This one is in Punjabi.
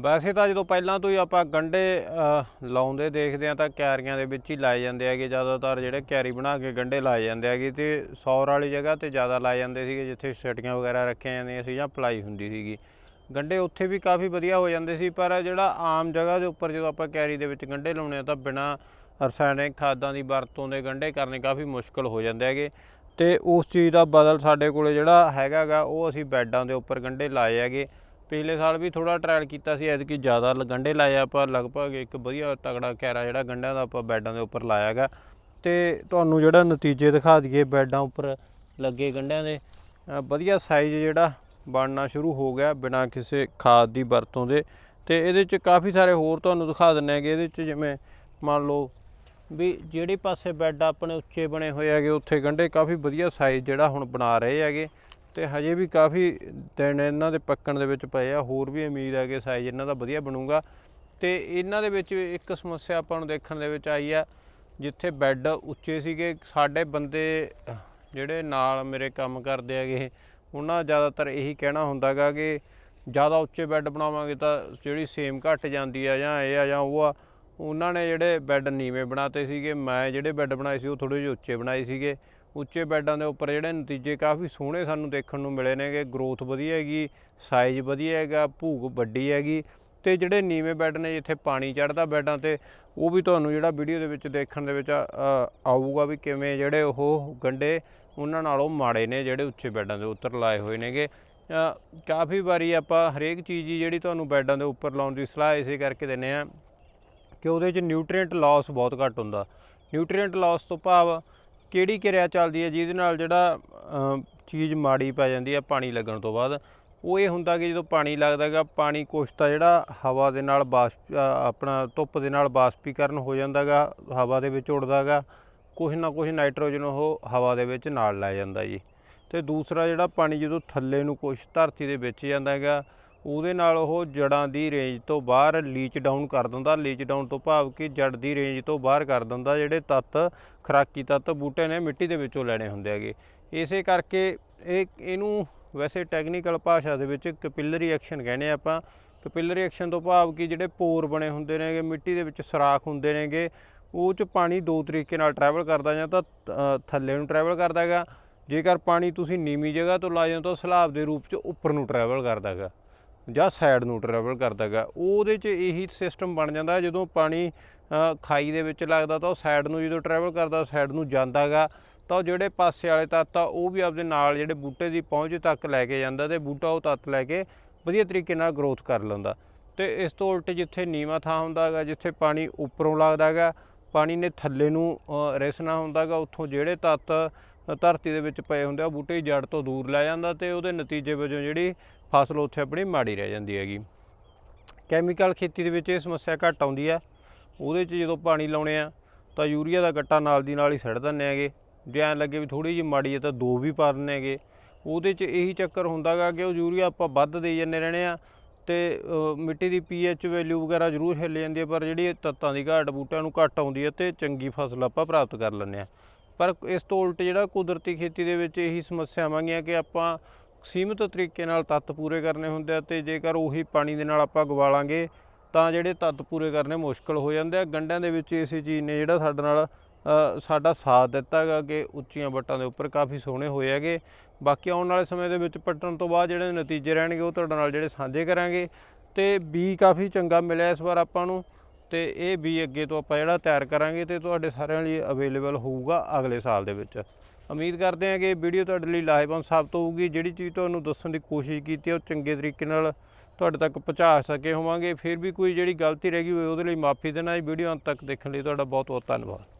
ਵੈਸੇ ਤਾਂ ਜਦੋਂ ਪਹਿਲਾਂ ਤੋਂ ਹੀ ਆਪਾਂ ਗੰਡੇ ਲਾਉਂਦੇ ਦੇਖਦੇ ਆ ਤਾਂ ਕਿਆਰੀਆਂ ਦੇ ਵਿੱਚ ਹੀ ਲਾਏ ਜਾਂਦੇ ਹੈਗੇ। ਜ਼ਿਆਦਾਤਰ ਜਿਹੜੇ ਕਿਆਰੀ ਬਣਾ ਕੇ ਗੰਡੇ ਲਾਏ ਜਾਂਦੇ ਹੈਗੇ ਤੇ ਸੌਰ ਵਾਲੀ ਜਗ੍ਹਾ ਤੇ ਜ਼ਿਆਦਾ ਲਾਏ ਜਾਂਦੇ ਸੀਗੇ, ਜਿੱਥੇ ਸਟੀਆਂ ਵਗੈਰਾ ਰੱਖੀਆਂ ਜਾਂਦੀਆਂ ਸੀ ਜਾਂ ਪਲਾਈ ਹੁੰਦੀ ਸੀਗੀ। ਗੰਡੇ ਉੱਥੇ ਵੀ ਕਾਫੀ ਵਧੀਆ ਹੋ ਜਾਂਦੇ ਸੀ, ਪਰ ਜਿਹੜਾ ਆਮ ਜਗ੍ਹਾ ਦੇ ਉੱਪਰ ਜਦੋਂ ਆਪਾਂ ਕਿਆਰੀ ਦੇ ਵਿੱਚ ਗੰਡੇ ਲਾਉਣੇ ਆ ਤਾਂ ਬਿਨਾ ਰਸਾਇਣਿਕ ਖਾਦਾਂ ਦੀ ਵਰਤੋਂ ਦੇ ਗੰਡੇ ਕਰਨੇ ਕਾਫੀ ਮੁਸ਼ਕਲ ਹੋ ਜਾਂਦੇ ਹੈਗੇ। ਤੇ ਉਸ ਚੀਜ਼ ਦਾ ਬਦਲ ਸਾਡੇ ਕੋਲੇ ਜਿਹੜਾ ਹੈਗਾਗਾ ਉਹ ਅਸੀਂ ਬੈੱਡਾਂ ਦੇ ਉੱਪਰ ਗੰਡੇ ਲਾਏ ਹੈਗੇ। ਪਿਛਲੇ ਸਾਲ ਵੀ ਥੋੜਾ ਟ੍ਰਾਇਲ ਕੀਤਾ ਸੀ, ਐਤਕੀ ਜ਼ਿਆਦਾ ਲ- ਗੰਢੇ ਲਾਏ ਆਪਾਂ, ਲਗਭਗ ਇੱਕ ਵਧੀਆ ਤਗੜਾ ਕੈਰਾ ਜਿਹੜਾ ਗੰਢਿਆਂ ਦਾ ਆਪਾਂ ਬੈਡਾਂ ਦੇ ਉੱਪਰ ਲਾਇਆ ਹੈਗਾ। ਤੇ ਤੁਹਾਨੂੰ ਜਿਹੜਾ ਨਤੀਜੇ ਦਿਖਾ ਦਈਏ ਬੈਡਾਂ ਉੱਪਰ ਲੱਗੇ ਗੰਢਿਆਂ ਦੇ ਵਧੀਆ ਸਾਈਜ਼ ਜਿਹੜਾ ਬਣਨਾ ਸ਼ੁਰੂ ਹੋ ਗਿਆ ਬਿਨਾਂ ਕਿਸੇ ਖਾਦ ਦੀ ਵਰਤੋਂ ਦੇ। ਤੇ ਇਹਦੇ ਚ ਕਾਫੀ ਸਾਰੇ ਹੋਰ ਤੁਹਾਨੂੰ ਦਿਖਾ ਦਿੰਨੇ ਹੈਗੇ, ਇਹਦੇ ਚ ਜਿਵੇਂ ਮੰਨ ਲਓ ਵੀ ਜਿਹੜੇ ਪਾਸੇ ਬੈੱਡ ਆਪਣੇ ਉੱਚੇ ਬਣੇ ਹੋਏ ਹੈਗੇ, ਉੱਥੇ ਗੰਢੇ ਕਾਫੀ ਵਧੀਆ ਸਾਈਜ਼ ਜਿਹੜਾ ਹੁਣ ਬਣਾ ਰਹੇ ਹੈਗੇ। ਤੇ ਹਜੇ ਵੀ ਕਾਫੀ ਦਿਨ ਇਹਨਾਂ ਦੇ ਪੱਕਣ ਦੇ ਵਿੱਚ ਪਏ ਆ। ਹੋਰ ਵੀ ਉਮੀਦ ਹੈ ਕਿ ਸਾਈਜ਼ ਇਹਨਾਂ ਦਾ ਵਧੀਆ ਬਣੂਗਾ। ਤੇ ਇਹਨਾਂ ਦੇ ਵਿੱਚ ਇੱਕ ਸਮੱਸਿਆ ਆਪਾਂ ਨੂੰ ਦੇਖਣ ਦੇ ਵਿੱਚ ਆਈ ਆ, ਜਿੱਥੇ ਬੈੱਡ ਉੱਚੇ ਸੀਗੇ। ਸਾਡੇ ਬੰਦੇ, ਜਿਹੜੇ ਨਾਲ ਮੇਰੇ ਕੰਮ ਕਰਦੇ ਹੈਗੇ, ਉਹਨਾਂ ਜ਼ਿਆਦਾਤਰ ਇਹੀ ਕਹਿਣਾ ਹੁੰਦਾਗਾ ਕਿ ਜ਼ਿਆਦਾ ਉੱਚੇ ਬੈੱਡ ਬਣਾਵਾਂਗੇ ਤਾਂ ਜਿਹੜੀ ਸੇਮ ਘਟ ਜਾਂਦੀ ਆ ਜਾਂ ਇਹ ਆ ਜਾਂ ਉਹ ਆ। ਉਹਨਾਂ ਨੇ ਜਿਹੜੇ ਬੈੱਡ ਨੀਵੇਂ ਬਣਾਤੇ ਸੀਗੇ, ਮੈਂ ਜਿਹੜੇ ਬੈੱਡ ਬਣਾਏ ਸੀ ਉਹ ਥੋੜੇ ਜਿਹੇ ਉੱਚੇ ਬਣਾਏ ਸੀਗੇ। ਉੱਚੇ ਬੈੱਡਾਂ ਦੇ ਉੱਪਰ ਜਿਹੜੇ ਨਤੀਜੇ ਕਾਫੀ ਸੋਹਣੇ ਸਾਨੂੰ ਦੇਖਣ ਨੂੰ ਮਿਲੇ ਨੇਗੇ। ਗਰੋਥ ਵਧੀਆ ਹੈਗੀ ਸਾਈਜ਼ ਵਧੀਆ ਹੈਗਾ ਭੂਕ ਵੱਡੀ ਹੈਗੀ ਤੇ ਜਿਹੜੇ ਨੀਵੇਂ ਬੈੱਡ ਨੇ, ਜਿੱਥੇ ਪਾਣੀ ਚੜਦਾ ਬੈੱਡਾਂ ਤੇ, ਉਹ ਵੀ ਤੁਹਾਨੂੰ ਜਿਹੜਾ ਵੀਡੀਓ ਦੇ ਵਿੱਚ ਦੇਖਣ ਦੇ ਵਿੱਚ ਆਊਗਾ ਵੀ ਕਿਵੇਂ ਜਿਹੜੇ ਉਹ ਗੰਡੇ ਉਹਨਾਂ ਨਾਲੋਂ ਮਾੜੇ ਨੇ ਜਿਹੜੇ ਉੱਚੇ ਬੈੱਡਾਂ ਦੇ ਉੱਤਰ ਲਾਏ ਹੋਏ ਨੇਗੇ। ਕਾਫੀ ਵਾਰੀ ਆਪਾਂ ਹਰੇਕ ਚੀਜ਼ ਜਿਹੜੀ ਤੁਹਾਨੂੰ ਬੈੱਡਾਂ ਦੇ ਉੱਪਰ ਲਾਉਣ ਦੀ ਸਲਾਹ ਇਸੇ ਕਰਕੇ ਦਿੰਨੇ ਆ ਕਿ ਉਹਦੇ 'ਚ ਨਿਊਟ੍ਰੀਐਂਟ ਲਾਸ ਬਹੁਤ ਘੱਟ ਹੁੰਦਾ। ਨਿਊਟ੍ਰੀਐਂਟ ਲਾਸ ਤੋਂ ਭਾਵ ਕਿਹੜੀ ਕਿਰਿਆ ਚੱਲਦੀ ਹੈ, ਜਿਹਦੇ ਨਾਲ ਜਿਹੜਾ ਚੀਜ਼ ਮਾੜੀ ਪੈ ਜਾਂਦੀ ਹੈ, ਪਾਣੀ ਲੱਗਣ ਤੋਂ ਬਾਅਦ। ਉਹ ਇਹ ਹੁੰਦਾ ਕਿ ਜਦੋਂ ਪਾਣੀ ਲੱਗਦਾਗਾ ਪਾਣੀ ਕੁਛ ਤਾਂ ਜਿਹੜਾ ਹਵਾ ਦੇ ਨਾਲ ਬਾਸ਼ਪ ਆਪਣਾ ਧੁੱਪ ਦੇ ਨਾਲ ਬਾਸ਼ਪੀਕਰਨ ਹੋ ਜਾਂਦਾਗਾ ਹਵਾ ਦੇ ਵਿੱਚ ਉੱਡਦਾਗਾ ਕੁਛ ਨਾ ਕੁਛ ਨਾਈਟ੍ਰੋਜਨ ਉਹ ਹਵਾ ਦੇ ਵਿੱਚ ਨਾਲ ਲੈ ਜਾਂਦਾ ਜੀ। ਤੇ ਦੂਸਰਾ ਜਿਹੜਾ ਪਾਣੀ ਜਦੋਂ ਥੱਲੇ ਨੂੰ ਕੁਛ ਧਰਤੀ ਦੇ ਵਿੱਚ ਜਾਂਦਾ ਹੈਗਾ ਉਹਦੇ ਨਾਲ ਉਹ ਜੜਾਂ ਦੀ ਰੇਂਜ ਤੋਂ ਬਾਹਰ ਲੀਚ ਡਾਊਨ ਕਰ ਦਿੰਦਾ ਲੀਚ ਡਾਊਨ ਤੋਂ ਭਾਵ ਕਿ ਜੜ ਦੀ ਰੇਂਜ ਤੋਂ ਬਾਹਰ ਕਰ ਦਿੰਦਾ, ਜਿਹੜੇ ਤੱਤ, ਖਰਾਕੀ ਤੱਤ ਬੂਟੇ ਨੇ ਮਿੱਟੀ ਦੇ ਵਿੱਚੋਂ ਲੈਣੇ ਹੁੰਦੇ ਹੈਗੇ। ਇਸੇ ਕਰਕੇ ਇਹ, ਇਹਨੂੰ ਵੈਸੇ ਟੈਕਨੀਕਲ ਭਾਸ਼ਾ ਦੇ ਵਿੱਚ ਕਪਿਲਰੀ ਐਕਸ਼ਨ ਕਹਿੰਦੇ ਆ ਆਪਾਂ। ਕਪਿਲਰੀ ਐਕਸ਼ਨ ਤੋਂ ਭਾਵ ਕਿ ਜਿਹੜੇ ਪੋਰ ਬਣੇ ਹੁੰਦੇ ਨੇਗੇ, ਮਿੱਟੀ ਦੇ ਵਿੱਚ ਸਰਾਖ ਹੁੰਦੇ ਨੇਗੇ, ਉਹ ਚ ਪਾਣੀ ਦੋ ਤਰੀਕੇ ਨਾਲ ਟਰੈਵਲ ਕਰਦਾ ਜਾਂ ਤਾਂ ਥੱਲੇ ਨੂੰ ਟਰੈਵਲ ਕਰਦਾ ਹੈਗਾ। ਜੇਕਰ ਪਾਣੀ ਤੁਸੀਂ ਨੀਵੀਂ ਜਗ੍ਹਾ ਤੋਂ ਲਾ ਹੋ ਤਾਂ ਸਲਾਬ ਦੇ ਰੂਪ ਚ ਉੱਪਰ ਨੂੰ ਟਰੈਵਲ ਕਰਦਾ ਹੈਗਾ। ਜਾਂ ਸਾਈਡ ਨੂੰ ਟਰੈਵਲ ਕਰਦਾ ਹੈਗਾ ਉਹਦੇ 'ਚ ਇਹੀ ਸਿਸਟਮ ਬਣ ਜਾਂਦਾ ਜਦੋਂ ਪਾਣੀ ਖਾਈ ਦੇ ਵਿੱਚ ਲੱਗਦਾ ਤਾਂ ਉਹ ਸਾਈਡ ਨੂੰ ਜਦੋਂ ਟਰੈਵਲ ਕਰਦਾ ਸਾਈਡ ਨੂੰ ਜਾਂਦਾ ਹੈਗਾ ਤਾਂ ਉਹ ਜਿਹੜੇ ਪਾਸੇ ਵਾਲੇ ਤੱਤ ਆ ਉਹ ਵੀ ਆਪਦੇ ਨਾਲ ਜਿਹੜੇ ਬੂਟੇ ਦੀ ਪਹੁੰਚ ਤੱਕ ਲੈ ਕੇ ਜਾਂਦਾ ਤੇ ਬੂਟਾ ਉਹ ਤੱਤ ਲੈ ਕੇ ਵਧੀਆ ਤਰੀਕੇ ਨਾਲ ਗਰੋਥ ਕਰ ਲੈਂਦਾ। ਤੇ ਇਸ ਤੋਂ ਉਲਟ ਜਿੱਥੇ ਨੀਵਾਂ ਥਾਂ ਹੁੰਦਾ ਹੈਗਾ ਜਿੱਥੇ ਪਾਣੀ ਉੱਪਰੋਂ ਲੱਗਦਾ ਹੈਗਾ ਪਾਣੀ ਨੇ ਥੱਲੇ ਨੂੰ ਅ, ਰਿਸਣਾ ਹੁੰਦਾ ਹੈਗਾ ਉੱਥੋਂ ਜਿਹੜੇ ਤੱਤ ਧਰਤੀ ਦੇ ਵਿੱਚ ਪਏ ਹੁੰਦੇ ਆ, ਉਹ ਬੂਟੇ ਜੜ ਤੋਂ ਦੂਰ ਲੈ ਜਾਂਦਾ ਤੇ ਉਹਦੇ ਨਤੀਜੇ ਵਜੋਂ ਜਿਹੜੀ ਫਸਲ ਉੱਥੇ ਆਪਣੀ ਮਾੜੀ ਰਹਿ ਜਾਂਦੀ ਹੈਗੀ। ਕੈਮੀਕਲ ਖੇਤੀ ਦੇ ਵਿੱਚ ਇਹ ਸਮੱਸਿਆ ਘੱਟ ਆਉਂਦੀ ਹੈ। ਉਹਦੇ 'ਚ ਜਦੋਂ ਪਾਣੀ ਲਾਉਣੇ ਆ, ਤਾਂ ਯੂਰੀਆ ਦਾ ਗੱਟਾ ਨਾਲ ਦੀ ਨਾਲ ਹੀ ਸੜ ਦਿੰਦੇ ਹੈਗੇ। ਜੇ ਐਂ ਲੱਗੇ ਵੀ ਥੋੜੀ ਜਿਹੀ ਮਾੜੀ ਹੈ ਤਾਂ ਦੋ ਵੀ ਪਾ ਦਿੰਦੇ ਹੈਗੇ। ਉਹਦੇ 'ਚ ਇਹੀ ਚੱਕਰ ਹੁੰਦਾਗਾ ਕਿ ਉਹ ਯੂਰੀਆ ਆਪਾਂ ਵੱਧ ਦੇ ਜਾਂਦੇ ਰਹਿਣੇ ਆ ਤੇ ਮਿੱਟੀ ਦੀ ਪੀਐਚ ਵੈਲਿਊ ਵਗੈਰਾ ਜ਼ਰੂਰ ਹਿੱਲ ਜਾਂਦੀ ਹੈ, ਪਰ ਜਿਹੜੀ ਤੱਤਾਂ ਦੀ ਘਾਟ ਬੂਟਿਆਂ ਨੂੰ ਘੱਟ ਆਉਂਦੀ ਹੈ ਤੇ ਚੰਗੀ ਫਸਲ ਆਪਾਂ ਪ੍ਰਾਪਤ ਕਰ ਲੈਂਦੇ ਆ। ਪਰ ਇਸ ਤੋਂ ਉਲਟ ਜਿਹੜਾ ਕੁਦਰਤੀ ਖੇਤੀ ਦੇ ਵਿੱਚ ਇਹੀ ਸਮੱਸਿਆਵਾਂ ਗੀਆਂ ਕਿ ਆਪਾਂ ਸੀਮਿਤ ਤਰੀਕੇ ਨਾਲ ਤੱਤ ਪੂਰੇ ਕਰਨੇ ਹੁੰਦੇ ਆ ਤੇ ਜੇਕਰ ਉਹੀ ਪਾਣੀ ਦੇ ਨਾਲ ਆਪਾਂ ਗਵਾਲਾਂਗੇ, ਤਾਂ ਜਿਹੜੇ ਤੱਤ ਪੂਰੇ ਕਰਨੇ ਮੁਸ਼ਕਲ ਹੋ ਜਾਂਦੇ ਆ। ਗੰਡਿਆਂ ਦੇ ਵਿੱਚ ਇਸੇ ਚੀਜ਼ ਨੇ ਜਿਹੜਾ ਸਾਡੇ ਨਾਲ ਸਾਡਾ ਸਾਥ ਦਿੱਤਾ ਹੈਗਾ ਕਿ ਉੱਚੀਆਂ ਵੱਟਾਂ ਦੇ ਉੱਪਰ ਕਾਫੀ ਸੋਹਣੇ ਹੋਏ ਹੈਗੇ। ਬਾਕੀ ਆਉਣ ਵਾਲੇ ਸਮੇਂ ਦੇ ਵਿੱਚ ਪੱਟਣ ਤੋਂ ਬਾਅਦ ਜਿਹੜੇ ਨਤੀਜੇ ਰਹਿਣਗੇ, ਉਹ ਤੁਹਾਡੇ ਨਾਲ ਜਿਹੜੇ ਸਾਂਝੇ ਕਰਾਂਗੇ। ਤੇ ਬੀ ਕਾਫੀ ਚੰਗਾ ਮਿਲਿਆ ਇਸ ਵਾਰ ਆਪਾਂ ਨੂੰ। ਤੇ ਇਹ ਬੀ ਅੱਗੇ ਤੋਂ ਆਪਾਂ ਜਿਹੜਾ ਤਿਆਰ ਕਰਾਂਗੇ ਤੇ ਤੁਹਾਡੇ ਸਾਰਿਆਂ ਲਈ ਅਵੇਲੇਬਲ ਹੋਊਗਾ ਅਗਲੇ ਸਾਲ ਦੇ ਵਿੱਚ। ਉਮੀਦ ਕਰਦੇ ਹਾਂ ਕਿ ਵੀਡੀਓ ਤੁਹਾਡੇ ਲਈ ਲਾਹੇਵੰਦ ਸਾਬਤ ਹੋਊਗੀ। ਜਿਹੜੀ ਚੀਜ਼ ਤੁਹਾਨੂੰ ਦੱਸਣ ਦੀ ਕੋਸ਼ਿਸ਼ ਕੀਤੀ ਉਹ ਚੰਗੇ ਤਰੀਕੇ ਨਾਲ ਤੁਹਾਡੇ ਤੱਕ ਪਹੁੰਚਾ ਸਕੇ ਹੋਵਾਂਗੇ। ਫਿਰ ਵੀ ਕੋਈ ਜਿਹੜੀ ਗਲਤੀ ਰਹਿ ਗਈ ਹੋਵੇ, ਉਹਦੇ ਲਈ ਮਾਫੀ ਦੇਣਾ। ਇਹ ਵੀਡੀਓ ਅੰਤ ਤੱਕ ਦੇਖਣ ਲਈ ਤੁਹਾਡਾ ਬਹੁਤ ਬਹੁਤ ਧੰਨਵਾਦ।